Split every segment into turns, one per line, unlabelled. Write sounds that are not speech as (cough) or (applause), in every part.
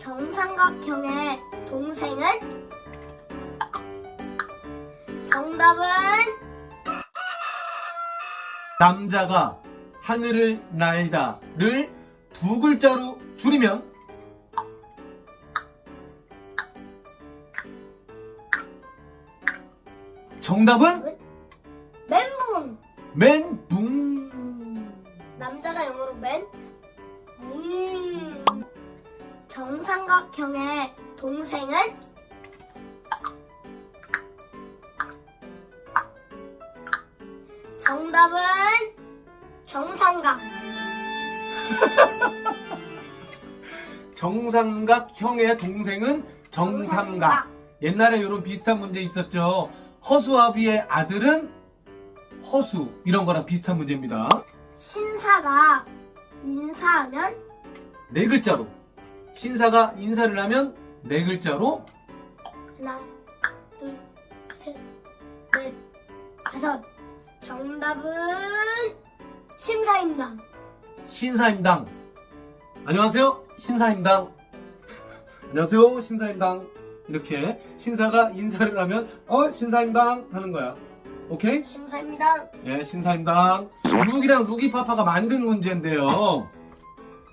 정삼각형의 동생은? 정답은?
남자가 하늘을 날다를 두 글자로 줄이면? 정답은?
멘붕.
멘
삼각형의 동생은 정답은 정삼각. (laughs)
정삼각형의 동생은 정삼각. 옛날에 이런 비슷한 문제 있었죠. 허수아비의 아들은 허수 이런 거랑 비슷한 문제입니다.
신사가 인사하면
네 글자로 신사가 인사를 하면 네 글자로
하나, 둘, 셋, 넷, 다섯. 정답은 심사임당.
신사임당. 안녕하세요. 신사임당. 안녕하세요. 신사임당. 이렇게 신사가 인사를 하면 어 신사임당 하는 거야. 오케이?
심사임당.
예, 신사임당. 룩이랑 룩이 파파가 만든 문제인데요.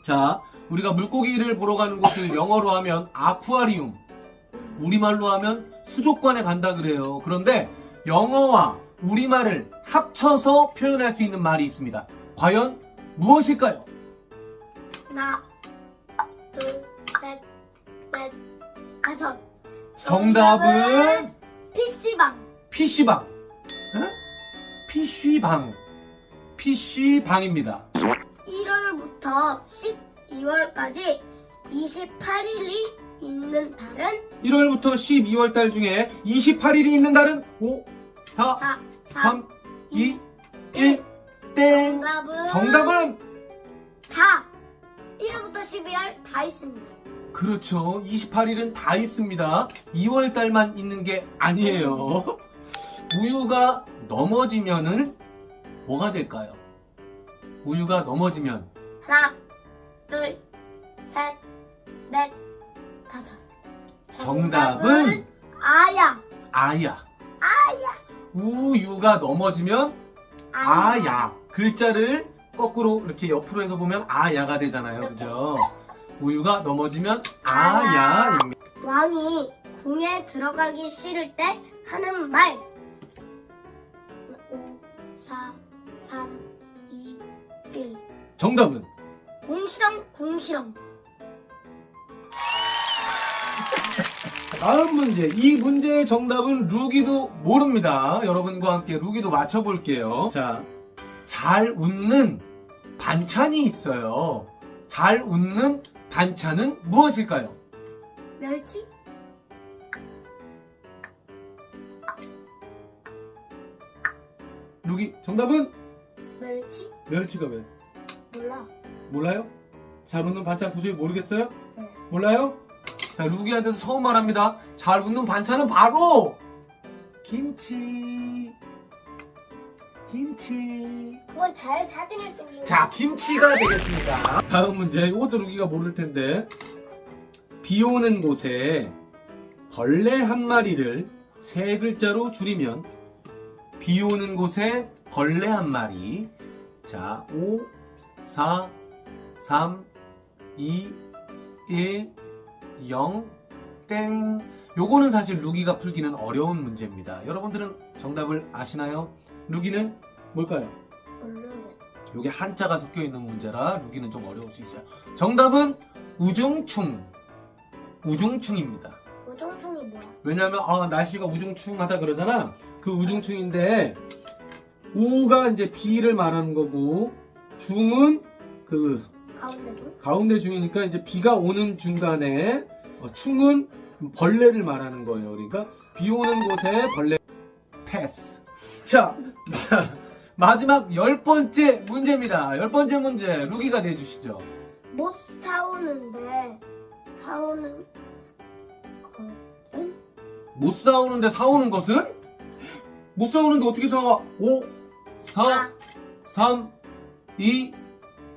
자, 우리가 물고기를 보러 가는 곳을 영어로 하면 아쿠아리움. 우리말로 하면 수족관에 간다 그래요. 그런데 영어와 우리말을 합쳐서 표현할 수 있는 말이 있습니다. 과연 무엇일까요?
하나, 둘, 셋, 넷, 다섯.
정답은
PC방.
PC방. 응? PC방. PC방입니다.
1월부터 12월까지 28일이 있는 달은
1월부터 12월 달 중에 28일이 있는 달은 5, 4,
4, 3,
3, 2, 1, 땡.
정답은
정답은
다 1월부터 12월 다 있습니다.
그렇죠. 28일은 다 있습니다. 2월 달만 있는 게 아니에요. 우유가 넘어지면은 뭐가 될까요? 우유가 넘어지면
하나, 둘, 셋, 넷, 다섯.
정답은
아야.
아야.
아야.
우유가 넘어지면 아야. 글자를 거꾸로 이렇게 옆으로 해서 보면 아야가 되잖아요. 그죠? 우유가 넘어지면 아야입니다.
왕이 궁에 들어가기 싫을 때 하는 말. 5, 4, 3, 2, 1.
정답은
궁시렁, 궁시렁.
다음 문제. 이 문제의 정답은 루기도 모릅니다. 여러분과 함께 루기도 맞춰볼게요. 자, 잘 웃는 반찬이 있어요. 잘 웃는 반찬은 무엇일까요?
멸치?
루기, 정답은
멸치?
멸치가 왜?
몰라.
몰라요? 잘 웃는 반찬 도저히 모르겠어요?
네.
몰라요? 자, 루기한테도 처음 말합니다. 잘 웃는 반찬은 바로 김치. 김치.
그건 잘 사진을 찍는
자, 김치가 되겠습니다. 다음 문제. 이것도 루기가 모를 텐데. 비 오는 곳에 벌레 한 마리를 세 글자로 줄이면 비 오는 곳에 벌레 한 마리. 자, 5, 4, 3, 2, 1, 0, 땡. 요거는 사실 루기가 풀기는 어려운 문제입니다. 여러분들은 정답을 아시나요? 루기는 뭘까요? 요게 한자가 섞여 있는 문제라 루기는 좀 어려울 수 있어요. 정답은 우중충. 우중충입니다.
오종충이 뭐야?
왜냐면 아, 날씨가 우중충하다 그러잖아. 그 우중충인데 우가 이제 비를 말하는 거고 중은 그
가운데 중?
가운데 중이니까 이제 비가 오는 중간에 어, 충은 벌레를 말하는 거예요. 그러니까 비 오는 곳에 벌레 패스. 자 (laughs) 마지막 열 번째 문제입니다. 열 번째 문제 루기가 내주시죠.
못 사오는데 사오는 것은
못 싸우는데 사오는 것은 못 싸우는데 어떻게 사와? 5, 4, 3, 2,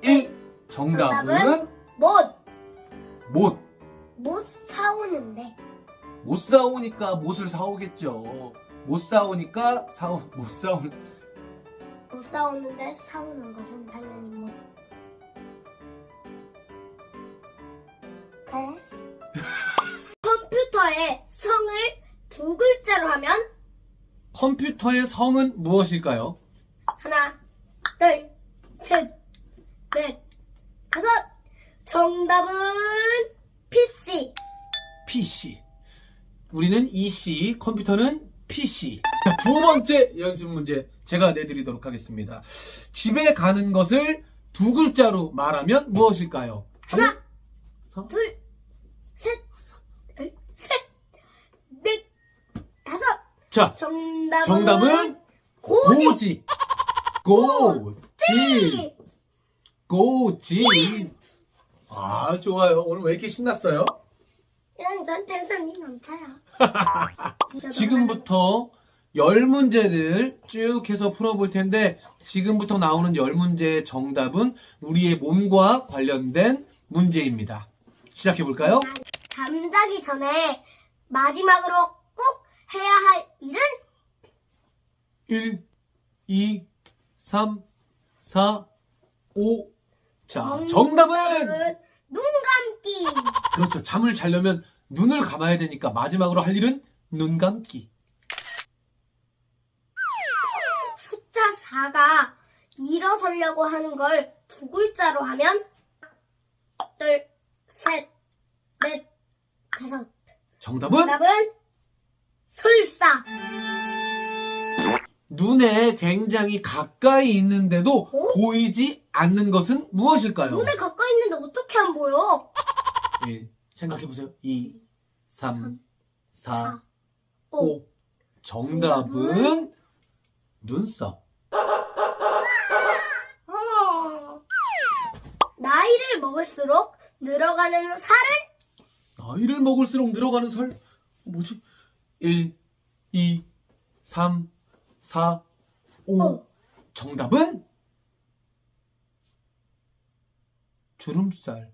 1. 정답은
못.
못.
못 사오는데.
못 싸우니까 못을 사오겠죠. 못 싸우니까 사오 못 싸우
못 사오는데 사오는 것은 당연히 못. (laughs) 알았어. 컴퓨터에 성을 두 글자로 하면
컴퓨터의 성은 무엇일까요?
하나, 둘, 셋. 정답은 PC.
PC. 우리는 EC, 컴퓨터는 PC. 자, 두 번째 연습 문제 제가 내드리도록 하겠습니다. 집에 가는 것을 두 글자로 말하면 무엇일까요?
하나,
서?
둘, 셋, 넷, 셋, 넷, 다섯.
자,
정답은,
정답은
고지.
고지. 고지. 고지. 아, 좋아요. 오늘 왜 이렇게 신났어요?
그냥 전 텐션이 넘쳐요.
지금부터 열 문제를 쭉 해서 풀어볼 텐데 지금부터 나오는 열 문제의 정답은 우리의 몸과 관련된 문제입니다. 시작해 볼까요?
잠자기 전에 마지막으로 꼭 해야 할 일은
1, 2, 3, 4, 5. 자, 정답은
눈 감기.
그렇죠. 잠을 자려면 눈을 감아야 되니까 마지막으로 할 일은 눈 감기.
숫자 4가 일어서려고 하는 걸 두 글자로 하면 둘, 셋, 넷, 다섯.
정답은
정답은 설사.
눈에 굉장히 가까이 있는데도
어?
보이지 않는 것은 무엇일까요?
눈에 가까이 있는데 어떻게 안 보여?
1. 생각해보세요. 2, 3, 4,
사,
5. 정답은 눈썹.
어. 나이를 먹을수록 늘어가는 살은
나이를 먹을수록 늘어가는 설, 뭐지? 1, 2, 3, 4, 5.
어.
정답은 주름살.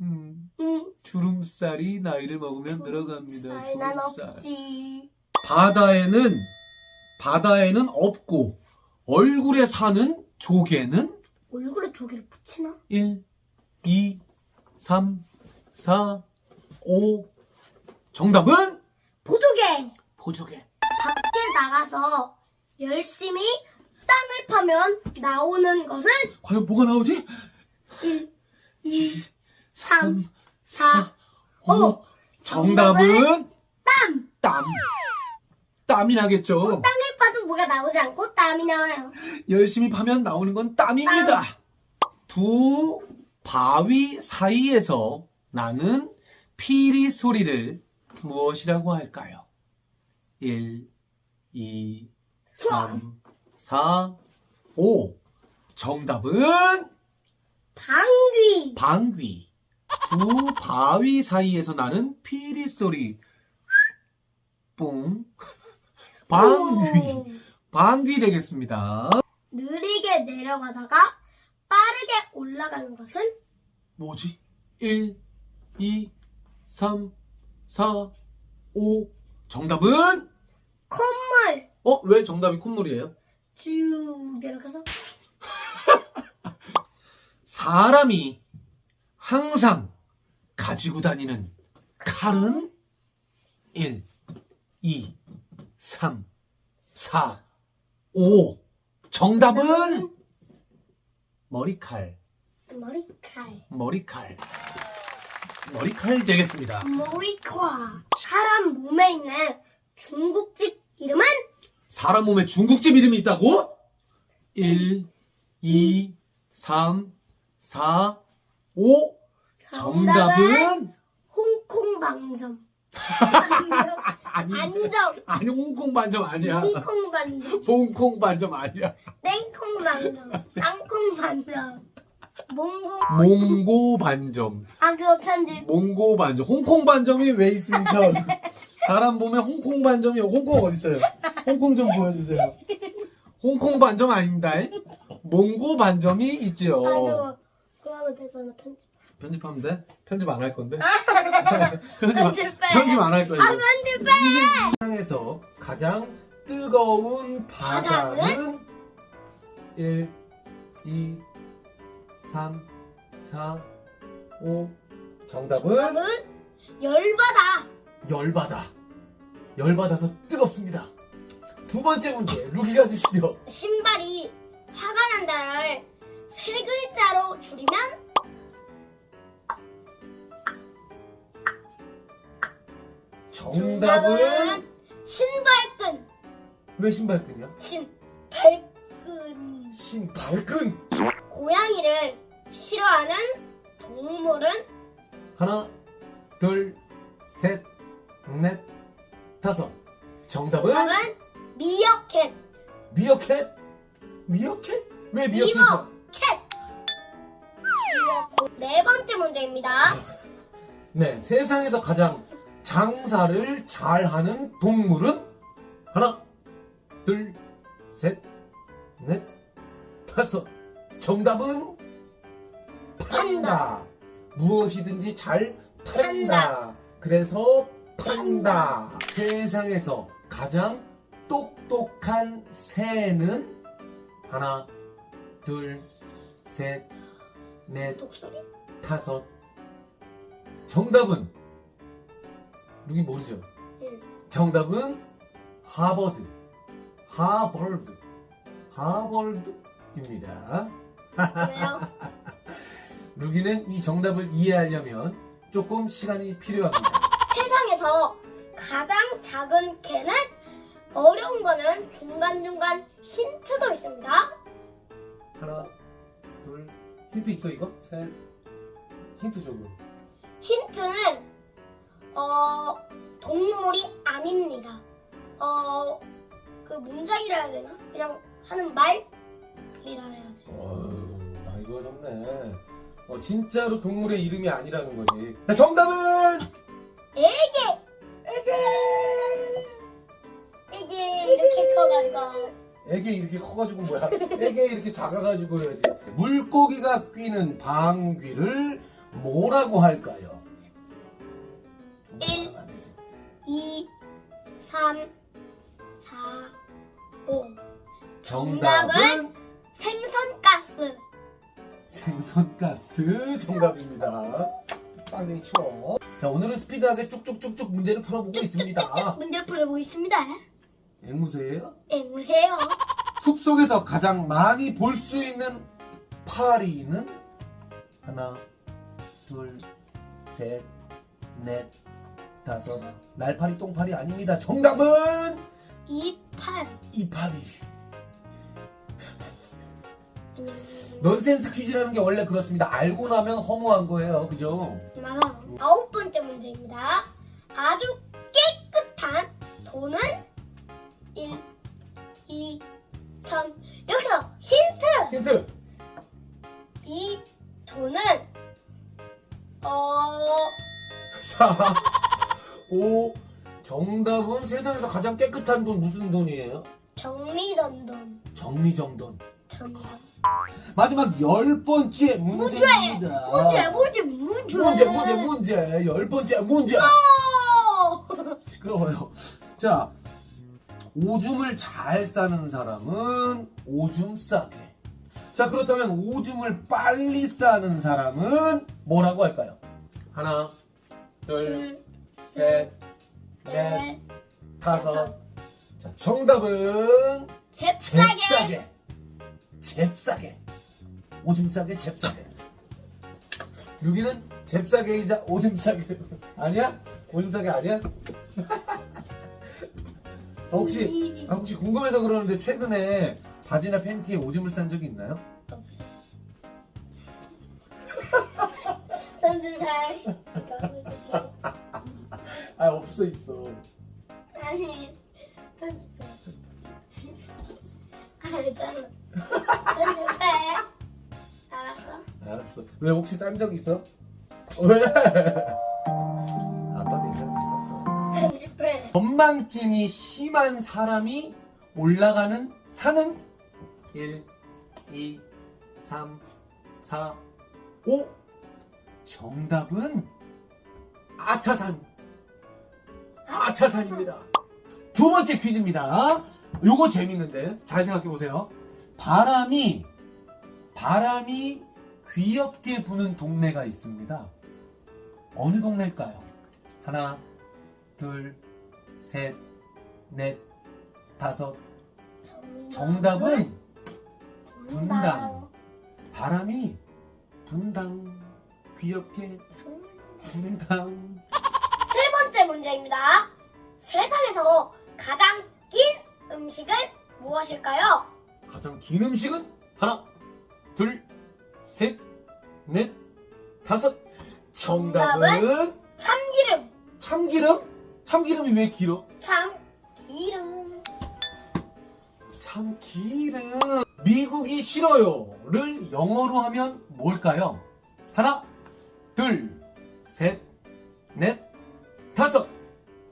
음,
응.
주름살이 나이를 먹으면 늘어갑니다.
난
주름살.
없지.
바다에는 바다에는 없고 얼굴에 사는 조개는
얼굴에 조개를 붙이나?
1, 2, 3, 4, 5. 정답은
보조개.
보조개.
밖에 나가서 열심히 땅을 파면 나오는 것은
과연 뭐가 나오지?
1, 2, 3,
4,
4,
5.
오.
정답은
땀.
땀. 땀이 나겠죠.
땅을 파도 뭐가 나오지 않고 땀이 나와요.
열심히 파면 나오는 건 땀입니다. 두 바위 사이에서 나는 피리 소리를 무엇이라고 할까요? 1, 2, 3, 4, 5. 정답은
방귀.
방귀. 두 바위 사이에서 나는 피리 소리. 뿡. 방귀.
오.
방귀 되겠습니다.
느리게 내려가다가 빠르게 올라가는 것은
뭐지? 1, 2, 3, 4, 5. 정답은?
콧물.
어? 왜 정답이 콧물이에요?
쭉 내려가서
사람이 항상 가지고 다니는 칼은 1, 2, 3, 4, 5. 정답은 머리칼.
머리칼.
머리칼. 머리칼 되겠습니다.
머리칼. 사람 몸에 있는 중국집 이름은
사람 몸에 중국집 이름이 있다고? 1, 2, 3, 4, 5. 정답은?
홍콩. 반점. (laughs)
아니,
반점.
아니, 홍콩 반점 아니야.
홍콩 반점.
홍콩 반점 아니야.
땡콩 반점. 땅콩 반점. 몽고.
몽고 반점.
아 그거 편집.
몽고 반점. 홍콩 반점이 왜 있습니까? (laughs) 사람 보면 홍콩 반점이 홍콩 어디 있어요? 홍콩 좀 보여주세요. 홍콩 반점 아닙니다. 몽고 반점이 있지요.
아 그거 하면 되잖아 편집.
편집하면 돼? 편집 안 할 건데? (laughs) 편집, 안-
편집해.
편집 안 할 거야.
아. 편집해.
세상에서 가장 뜨거운 바다는 1, 2, 3, 4, 5 정답은
정답은 열받아.
열바다 열받아서 뜨겁습니다 두 번째 문제 루키가 주시죠
신발이 화가 난다를 세 글자로 줄이면
정답은
신발끈.
왜 신발끈이야?
신 발끈.
신발끈
고양이를 싫어하는 동물은
하나 둘 셋 넷 다섯 정답은
정답은 미어캣.
미어캣 미어캣? 왜?
미어캣. 네 번째 문제입니다.
네, 세상에서 가장 장사를 잘하는 동물은 하나, 둘, 셋, 넷, 다섯. 정답은 판다. 무엇이든지 잘 판다. 그래서 판다. 세상에서 가장 똑똑한 새는 하나, 둘, 셋, 넷,
독수리.
다섯. 정답은 누기 모르죠?
응.
정답은 하버드. 하버드. 하버드입니다.
왜요? (laughs)
루기는 이 정답을 이해하려면 조금 시간이 필요합니다. (laughs)
세상에서 가장 작은 개는 어려운 거는 중간중간 힌트도 있습니다.
하나, 둘, 힌트 있어 이거? 셋, 힌트 줘 그럼.
힌트는 어 동물이 아닙니다. 어 그 문장이라 해야 되나? 그냥 하는 말이라 해야 돼.
어휴, 많이 좋아졌네. 어, 진짜로 동물의 이름이 아니라는 거지. 자, 정답은
애기 애기 이렇게 커가지고
애기 이렇게 커가지고 뭐야? 애기 이렇게 작아가지고 해야지. 물고기가 뀌는 방귀를 뭐라고 할까요?
일. 2, 3, 4, 5
정답은
생선가스
생선가스 정답입니다. 빵이 쳐. 자 오늘은 스피드하게 쭉쭉쭉쭉 문제를 풀어보고 있습니다.
문제를 풀어보겠습니다.
앵무새예요?
앵무새요.
숲 속에서 가장 많이 볼 수 있는 파리는 하나, 둘, 셋, 넷, 다섯. 날파리, 똥파리 아닙니다. 정답은
이팔.
이파리. 넌센스 퀴즈라는 게 원래 그렇습니다. 알고 나면 허무한 거예요. 그죠?
맞아. 아홉 번째 문제입니다. 아주 깨끗한 돈은 1, 2, 3. 여기서 힌트!
힌트.
이 돈은 어
4, 5. 정답은 세상에서 가장 깨끗한 돈 무슨 돈이에요?
정리전돈
정리정돈.
전돈.
마지막 열 번째 문제입니다.
문제 문제 문제
문제 문제 문제 열 번째 문제
어!
시끄러워요 자 오줌을 잘 싸는 사람은 오줌 싸게. 자 그렇다면 오줌을 빨리 싸는 사람은 뭐라고 할까요? 하나
둘,
둘 셋 넷
넷,
다섯. 자 정답은
잽싸게
잽싸게. 잽싸게. 오줌 싸게 잽싸게. 여기는 잽싸게이자 오줌 싸게. (laughs) 아니야? 오줌 싸게 아니야? (laughs) 아, 혹시 아, 혹시 궁금해서 그러는데 최근에 바지나 팬티에 오줌을 싼 적이 있나요?
편집해 (laughs)
아 없어 있어
아니 편집해 알잖아 편집해 알았어
알았어 왜 혹시 싼 적 있어? 왜? 건망증이 심한 사람이 올라가는 산은 1, 2, 3, 4, 5 정답은 아차산. 아차산입니다. 두 번째 퀴즈입니다. 요거 재밌는데 잘 생각해 보세요. 바람이 바람이 귀엽게 부는 동네가 있습니다. 어느 동네일까요? 하나, 둘, 셋, 넷, 다섯. 정답은 분당. 바람이 분당 귀엽게 분당.
세 번째 문제입니다. 세상에서 가장 긴 음식은 무엇일까요?
가장 긴 음식은 하나, 둘, 셋, 넷, 다섯. 정답은
참기름.
참기름? 참기름이 왜 길어?
참기름.
참기름. 미국이 싫어요를 영어로 하면 뭘까요? 하나, 둘, 셋, 넷, 다섯.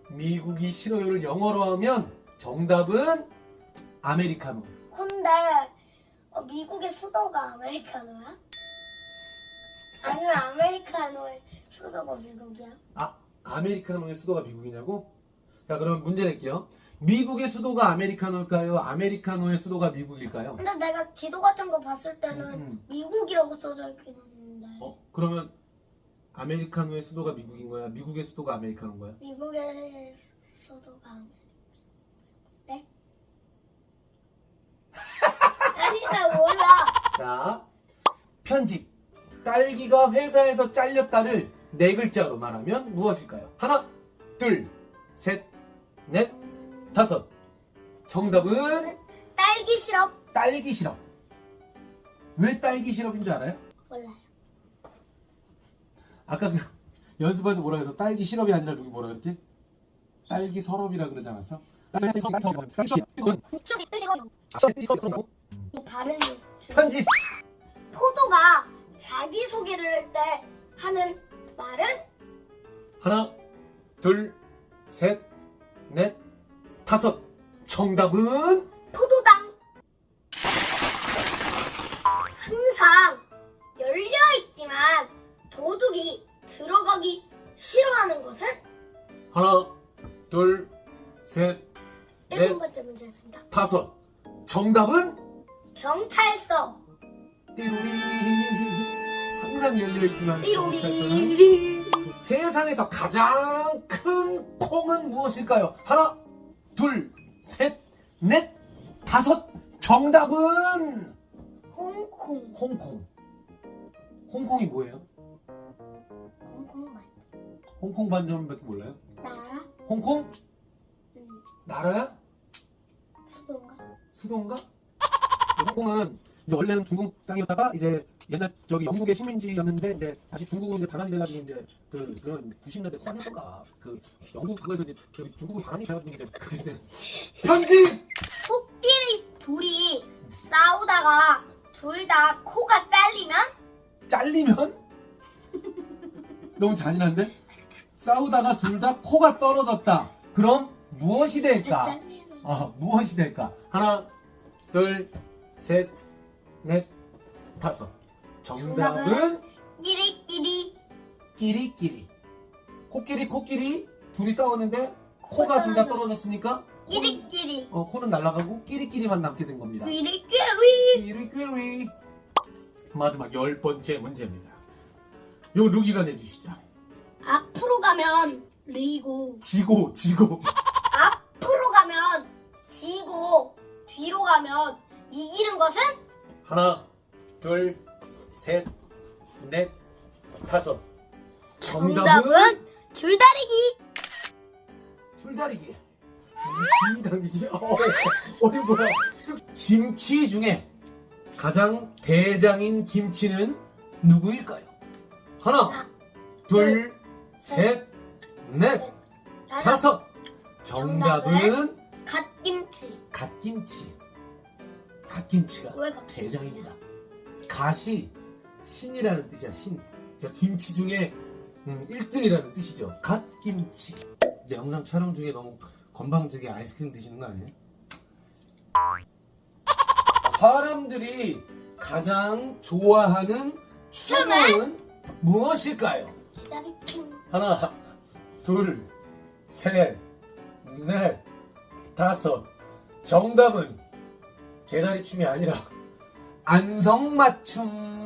미국이 싫어요를 영어로 하면 정답은 아메리카노.
근데 어, 미국의 수도가 아메리카노야? 아니면 아메리카노의 수도가 미국이야?
아, 아메리카노의 수도가 미국이냐고? 자, 그럼 문제 낼게요. 미국의 수도가 아메리카노일까요? 아메리카노의 수도가 미국일까요?
근데 내가 지도 같은 거 봤을 때는
음,
미국이라고 써져 있긴 한데
어, 그러면 아메리카노의 수도가 미국인 거야? 미국의 수도가 아메리카노인 거야?
미국의 수도가 아메리카 네? 아니다 몰라
자, 편집. 딸기가 회사에서 잘렸다를 네 글자로 말하면 무엇일까요? 하나, 둘, 셋, 넷,
음,
다섯. 정답은
딸기 시럽
딸기 시럽. 왜 딸기 시럽인 줄 알아요?
몰라요
아까 그 (laughs) 연습할 때 뭐라 해서 딸기 시럽이 아니라 누구 뭐라 그랬지? 딸기 서럽이라 그러지 않았어? 딸기 서럽. 편집.
포도가 자기 소개를 할 때 하는 말은
하나, 둘, 셋, 넷, 다섯. 정답은
포도당 항상 열려 있지만 도둑이 들어가기 싫어하는 것은
하나, 둘, 셋, 넷,
일곱 번째 문제였습니다.
다섯. 정답은
경찰서
띠로리. 항상 열려있지만 경찰서는 세상에서 가장 큰 콩은 무엇일까요? 하나, 둘, 셋, 넷, 다섯. 정답은
홍콩
홍콩. 홍콩이 뭐예요?
홍콩 맞
홍콩 반점밖에 몰라요?
나라
홍콩?
음,
나라야?
수도인가
수도인가? 홍콩은 이제 원래는 중국 땅이었다가 이제 옛날 저기 영국의 식민지였는데 이제 다시 중국으로 이제 반환이 돼가지고 이제 그 그런 90년대 후반이었던가 그 영국 그거에서 이제 그 중국으로 반환이 돼가지고 이제 (laughs) 그 이제 편집
코끼리 둘이 싸우다가 둘 다 코가 잘리면
잘리면 너무 잔인한데 싸우다가 둘 다 코가 떨어졌다. 그럼 무엇이 될까? 아 무엇이 될까? 하나, 둘, 셋, 넷, 다섯. 정답은?
끼리끼리
끼리끼리. 코끼리 코끼리 둘이 싸웠는데 코가 둘 다 떨어졌으니까 코는,
끼리끼리
어, 코는 날아가고 끼리끼리만 남게 된 겁니다.
끼리끼리
끼리끼리. 마지막 열 번째 문제입니다. 요 루기가 내주시죠.
앞으로 가면 리고
지고 지고. (laughs)
앞으로 가면 지고 뒤로 가면 이기는 것은
하나, 둘, 셋, 넷, 다섯. 정답은
정답은 줄다리기
줄다리기. 비당기기. (laughs) 어, 어디 뭐야? 김치 중에 가장 대장인 김치는 누구일까요? 하나, 둘, 셋, 넷, 다섯. 정답은
갓김치
갓김치. 갓김치가
왜 갓?
대장입니다. 갓이 신이라는 뜻이야, 신. 그러니까 김치 중에 음, 1등이라는 뜻이죠. 갓김치. 근데 영상 촬영 중에 너무 건방지게 아이스크림 드시는 거 아니에요? 사람들이 가장 좋아하는 춤은 무엇일까요? 하나, 둘, 셋, 넷, 다섯. 정답은 개다리 춤이 아니라 안성맞춤.
안성맞춤.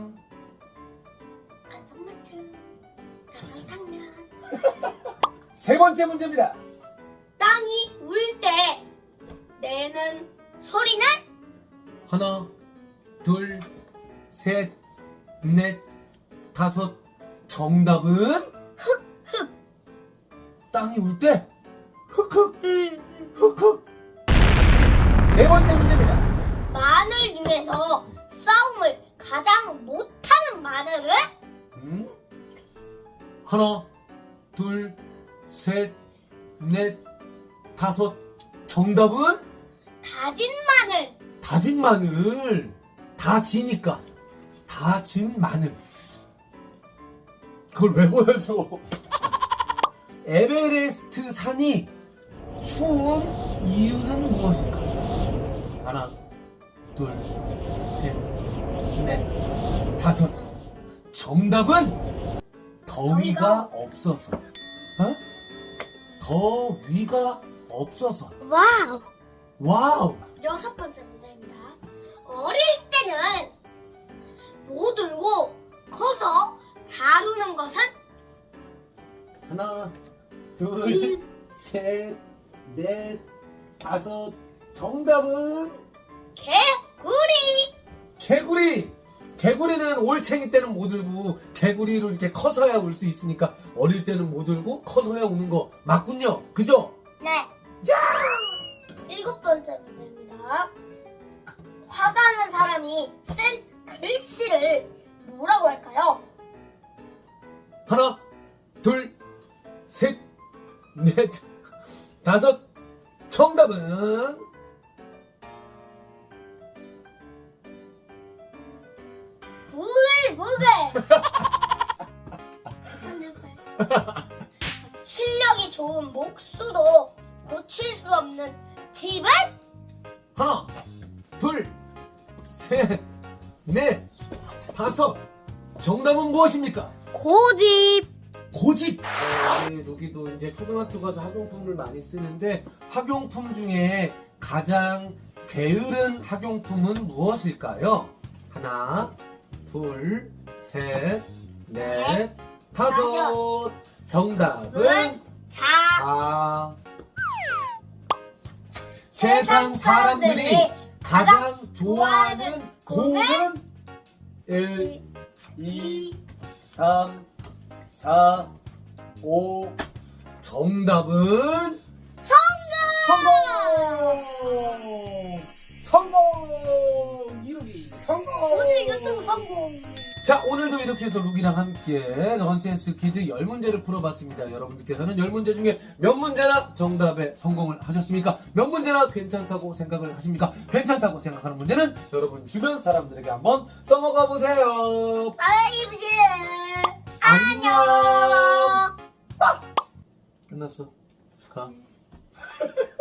(laughs)
세 번째 문제입니다.
땅이 울 때 내는 소리는
하나, 둘, 셋, 넷, 다섯. 정답은 흑흑. 땅이 울 때 흑흑 흑흑. 네 번째 문제입니다.
마늘 중에서 싸움을 가장 못하는 마늘은
음? 하나, 둘, 셋, 넷, 다섯. 정답은
다진 마늘.
다진 마늘. 다 지니까. 다진 마늘. 그걸 왜 보여줘? (laughs) 에베레스트 산이 추운 이유는 무엇일까요? 하나, 둘, 셋, 넷, 다섯. 정답은 더위가 없어서. 어? 더위가 없어서.
와우.
와우!
여섯 번째 문제입니다. 어릴 때는 못 울고 커서 잘 우는 것은
하나, 둘, 셋, 넷, 다섯. 정답은
개구리.
개구리! 개구리는 올챙이 때는 못 울고 개구리를 이렇게 커서야 울 수 있으니까 어릴 때는 못 울고 커서야 우는 거 맞군요. 그죠?
네. 일곱 번째 문제입니다. 화가 난 사람이 쓴 글씨를 뭐라고 할까요?
하나, 둘, 셋, 넷, 다섯. 정답은
부글부글. (laughs) 실력이 좋은 목수도 고칠 수 없는 집은
하나, 둘, 셋, 넷, 다섯. 정답은 무엇입니까?
고집.
고집. 네, 여기도 이제 초등학교 가서 학용품을 많이 쓰는데 학용품 중에 가장 게으른 학용품은 무엇일까요? 하나, 둘, 셋, 넷, 다섯. 정답은
자,
아. 세상 사람들이 가장 좋아하는 곡은 1, 2, 3, 4, 5. 정답은 성공! 성공! 이 성공!
오늘 유튜브 성공.
자, 오늘도 이렇게 해서 룩이랑 함께 넌센스 퀴즈 10문제를 풀어봤습니다. 여러분들께서는 10문제 중에 몇 문제나 정답에 성공을 하셨습니까? 몇 문제나 괜찮다고 생각을 하십니까? 괜찮다고 생각하는 문제는 여러분 주변 사람들에게 한번 써먹어 보세요.
바이비
안녕!
안녕.
끝났어. 가. (laughs)